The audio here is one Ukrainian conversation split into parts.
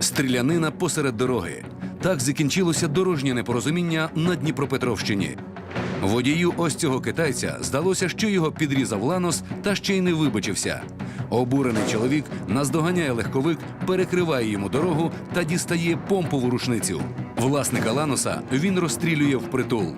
Стрілянина посеред дороги. Так закінчилося дорожнє непорозуміння на Дніпропетровщині. Водію ось цього китайця здалося, що його підрізав ланос та ще й не вибачився. Обурений чоловік наздоганяє легковик, перекриває йому дорогу та дістає помпову рушницю. Власника ланоса він розстрілює впритул.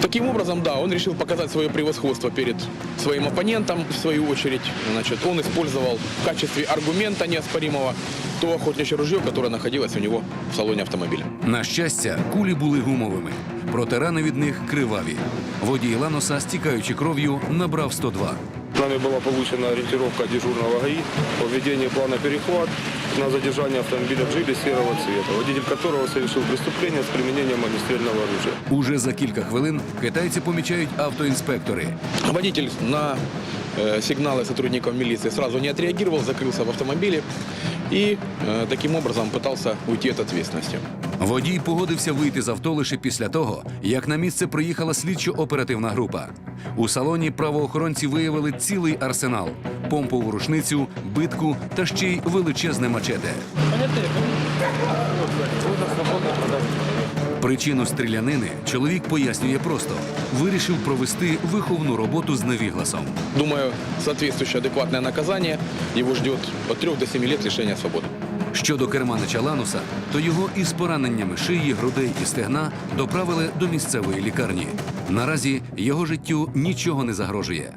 Таким образом, да, он решил показать свое превосходство перед своим оппонентом. В свою очередь, значит, он использовал в качестве аргумента неоспоримого то охотничье ружье, которое находилось у него в салоне автомобиля. На щастя, кулі були гумовими, проте рани від них криваві. Водій ланоса, стікаючи кров'ю, набрав 102. Нами была получена ориентировка дежурного ГАИ о введении плана перехват на задержание автомобиля «Джили» серого цвета, водитель которого совершил преступление с применением огнестрельного оружия. Уже за кілька хвилин китайці помічають автоінспектори. Водитель на э, сигналы сотрудников милиции сразу не отреагировал, закрылся в автомобиле и э, таким образом пытался уйти от ответственности. Водій погодився вийти з авто лише після того, як на місце приїхала слідчо-оперативна група. У салоні правоохоронці виявили цілий арсенал: помпову рушницю, битку та ще й величезне мачете. Причину стрілянини чоловік пояснює просто: вирішив провести виховну роботу з невігласом. Думаю, соответствующее адекватное наказание его ждет от 3 до 7 лет лишения свободы. Щодо керманича Лануса, то його із пораненнями шиї, грудей і стегна доправили до місцевої лікарні. Наразі його життю нічого не загрожує.